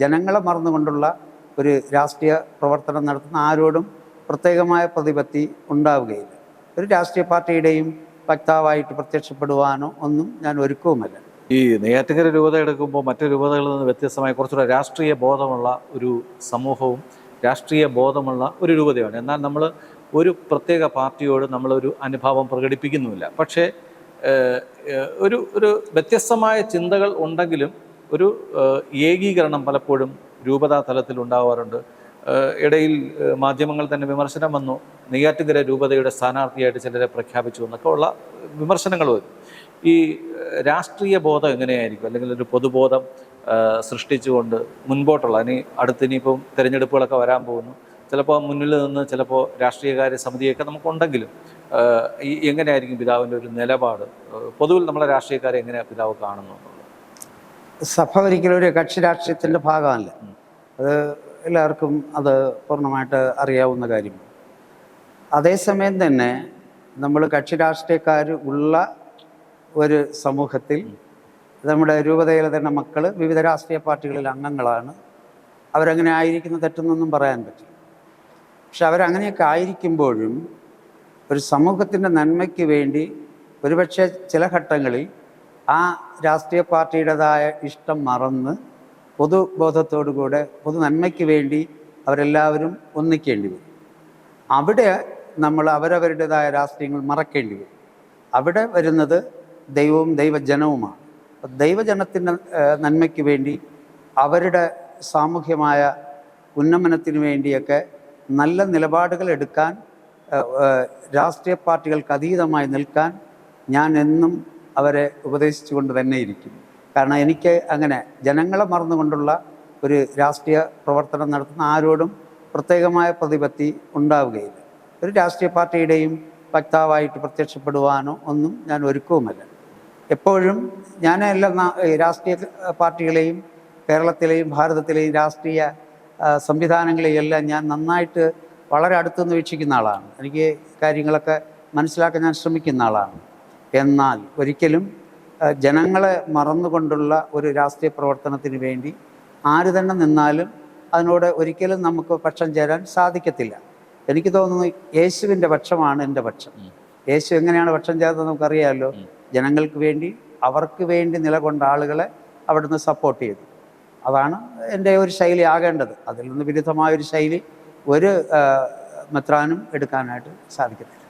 ജനങ്ങളെ മറന്നുകൊണ്ടുള്ള ഒരു രാഷ്ട്രീയ പ്രവർത്തനം നടത്തുന്ന ആരോടും പ്രത്യേകമായ പ്രതിപത്തി ഉണ്ടാവുകയില്ല. ഒരു രാഷ്ട്രീയ പാർട്ടിയുടെയും വക്താവായിട്ട് പ്രത്യക്ഷപ്പെടുവാനോ ഒന്നും ഞാൻ ഒരുക്കവുമല്ല. ഈ നെയ്യാറ്റിങ്കര രൂപത എടുക്കുമ്പോൾ മറ്റു രൂപതകളിൽ നിന്ന് വ്യത്യസ്തമായി കുറച്ചുകൂടെ രാഷ്ട്രീയ ബോധമുള്ള ഒരു സമൂഹവും രാഷ്ട്രീയ ബോധമുള്ള ഒരു രൂപതയാണ് എന്നാൽ നമ്മൾ ഒരു പ്രത്യേക പാർട്ടിയോട് നമ്മളൊരു അനുഭാവം പ്രകടിപ്പിക്കുന്നുമില്ല. പക്ഷേ ഒരു ഒരു വ്യത്യസ്തമായ ചിന്തകൾ ഉണ്ടെങ്കിലും ഒരു ഏകീകരണം പലപ്പോഴും രൂപതാ തലത്തിൽ ഉണ്ടാവാറുണ്ട് ഇടയിൽ മാധ്യമങ്ങൾ തന്നെ വിമർശനം വന്നു. നെയ്യാറ്റിങ്കര രൂപതയുടെ സ്ഥാനാർത്ഥിയായിട്ട് ചിലരെ പ്രഖ്യാപിച്ചു എന്നൊക്കെ ഉള്ള വിമർശനങ്ങൾ വരും. ഈ രാഷ്ട്രീയ ബോധം എങ്ങനെയായിരിക്കും? അല്ലെങ്കിൽ ഒരു പൊതുബോധം സൃഷ്ടിച്ചുകൊണ്ട് മുൻപോട്ടുള്ള ഇനി അടുത്തിനിയിപ്പം തിരഞ്ഞെടുപ്പുകളൊക്കെ വരാൻ പോകുന്നു. ചിലപ്പോൾ മുന്നിൽ നിന്ന് ചിലപ്പോൾ രാഷ്ട്രീയകാര്യ സമിതിയൊക്കെ നമുക്കുണ്ടെങ്കിലും ഈ എങ്ങനെയായിരിക്കും പിതാവിന്റെ ഒരു നിലപാട്? പൊതുവിൽ നമ്മളെ രാഷ്ട്രീയക്കാരെ എങ്ങനെയാണ് പിതാവ് കാണുന്നു എന്നുള്ളത് സഭ ഒരിക്കലും ഒരു കക്ഷി രാഷ്ട്രീയത്തിന്റെ ഭാഗമല്ല. അത് എല്ലാവർക്കും അത് പൂർണമായിട്ട് അറിയാവുന്ന കാര്യമാണ് അതേസമയം തന്നെ നമ്മൾ കക്ഷി രാഷ്ട്രീയക്കാർ ഉള്ള ഒരു സമൂഹത്തിൽ നമ്മുടെ രൂപതയിലെ തന്നെ മക്കൾ വിവിധ രാഷ്ട്രീയ പാർട്ടികളിൽ അംഗങ്ങളാണ്. അവരങ്ങനെ ആയിരിക്കുന്ന തെറ്റെന്നൊന്നും പറയാൻ പറ്റില്ല. പക്ഷെ അവരങ്ങനെയൊക്കെ ആയിരിക്കുമ്പോഴും ഒരു സമൂഹത്തിന്റെ നന്മയ്ക്ക് വേണ്ടി ഒരുപക്ഷെ ചില ഘട്ടങ്ങളിൽ ആ രാഷ്ട്രീയ പാർട്ടിയുടേതായ ഇഷ്ടം മറന്ന് പൊതുബോധത്തോടുകൂടെ പൊതു നന്മയ്ക്ക് വേണ്ടി അവരെല്ലാവരും ഒന്നിക്കേണ്ടി വരും. അവിടെ നമ്മൾ അവരവരുടേതായ രാഷ്ട്രീയങ്ങൾ മറക്കേണ്ടി വരും. അവിടെ വരുന്നത് ദൈവവും ദൈവജനവുമാണ്. ദൈവജനത്തിന്റെ നന്മയ്ക്ക് വേണ്ടി അവരുടെ സാമൂഹ്യമായ ഉന്നമനത്തിന് വേണ്ടിയൊക്കെ നല്ല നിലപാടുകൾ എടുക്കാൻ രാഷ്ട്രീയ പാർട്ടികൾക്ക് അതീതമായി നിൽക്കാൻ ഞാൻ എന്നും അവരെ ഉപദേശിച്ചുകൊണ്ട് തന്നെ ഇരിക്കും. കാരണം എനിക്ക് അങ്ങനെ ജനങ്ങളെ മറന്നുകൊണ്ടുള്ള ഒരു രാഷ്ട്രീയ പ്രവർത്തനം നടത്തുന്ന ആരോടും പ്രത്യേകമായ പ്രതിപത്തി ഉണ്ടാവുകയില്ല. ഒരു രാഷ്ട്രീയ പാർട്ടിയുടെയും വക്താവായിട്ട് പ്രത്യക്ഷപ്പെടുവാനോ ഒന്നും ഞാൻ ഒരുക്കവുമല്ല. എപ്പോഴും ഞാൻ എല്ലാ രാഷ്ട്രീയ പാർട്ടികളെയും കേരളത്തിലെയും ഭാരതത്തിലെയും രാഷ്ട്രീയ സംവിധാനങ്ങളെയും എല്ലാം ഞാൻ നന്നായിട്ട് വളരെ അടുത്തുനിന്ന് വീക്ഷിക്കുന്ന ആളാണ്. എനിക്ക് കാര്യങ്ങളൊക്കെ മനസ്സിലാക്കാൻ ഞാൻ ശ്രമിക്കുന്ന ആളാണ്. എന്നാൽ ഒരിക്കലും ജനങ്ങളെ മറന്നുകൊണ്ടുള്ള ഒരു രാഷ്ട്രീയ പ്രവർത്തനത്തിന് വേണ്ടി ആര് തന്നെ നിന്നാലും അതിനോട് ഒരിക്കലും നമുക്ക് പക്ഷം ചേരാൻ സാധിക്കത്തില്ല. എനിക്ക് തോന്നുന്നു യേശുവിന്റെ പക്ഷമാണ് എന്റെ പക്ഷം. യേശു എങ്ങനെയാണ് പക്ഷം ചേർന്നത് നമുക്കറിയാമല്ലോ ജനങ്ങൾക്ക് വേണ്ടി അവർക്ക് വേണ്ടി നിലകൊണ്ട ആളുകളെ അവിടുന്ന് സപ്പോർട്ട് ചെയ്തു. അതാണ് എന്റെ ഒരു ശൈലി ആകേണ്ടത്. അതിൽ നിന്ന് വിരുദ്ധമായ ഒരു ശൈലി ഒരു മെത്രാനും എടുക്കാനായിട്ട് സാധിക്കത്തില്ല.